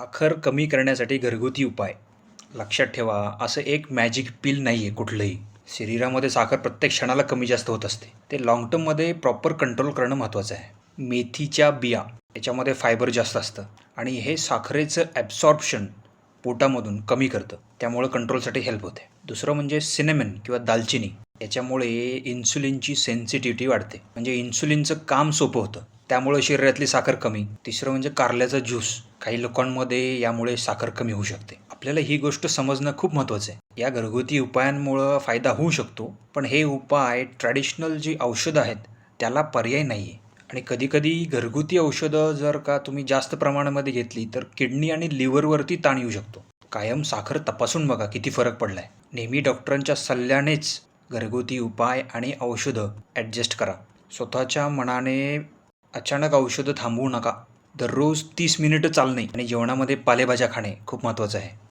साखर कमी करण्यासाठी घरगुती उपाय. लक्षात ठेवा असं एक मॅजिक पिल नाही आहे कुठलंही. शरीरामध्ये साखर प्रत्येक क्षणाला कमी जास्त होत असते. ते लाँग टर्ममध्ये प्रॉपर कंट्रोल करणं महत्त्वाचं आहे. मेथीच्या बिया याच्यामध्ये फायबर जास्त असतं. आणि हे साखरेचं ॲब्सॉर्प्शन पोटामधून कमी करतं. त्यामुळं कंट्रोलसाठी हेल्प होते. दुसरं म्हणजे सिनेमन किंवा दालचिनी. याच्यामुळे इन्सुलिनची सेन्सिटिव्हिटी वाढते. म्हणजे इन्सुलिनचं काम सोपं होतं. त्यामुळे शरीरातली साखर कमी. तिसरं म्हणजे कारल्याचा ज्यूस. काही लोकांमध्ये यामुळे साखर कमी होऊ शकते. आपल्याला ही गोष्ट समजणं खूप महत्त्वाचं आहे. या घरगुती उपायांमुळं फायदा होऊ शकतो पण हे उपाय ट्रॅडिशनल जी औषधं आहेत त्याला पर्याय नाही आहे आणि कधीकधी घरगुती औषधं जर का तुम्ही जास्त प्रमाणामध्ये घेतली तर किडनी आणि लिव्हरवरती ताण येऊ शकतो. कायम साखर तपासून बघा किती फरक पडला आहे नेहमी डॉक्टरांच्या सल्ल्यानेच घरगुती उपाय आणि औषधं ॲडजस्ट करा. स्वतःच्या मनाने अचानक औषधं थांबवू नका. दररोज तीस मिनिटं चालणे आणि जेवणामध्ये पालेभाज्या खाणे खूप महत्त्वाचं आहे.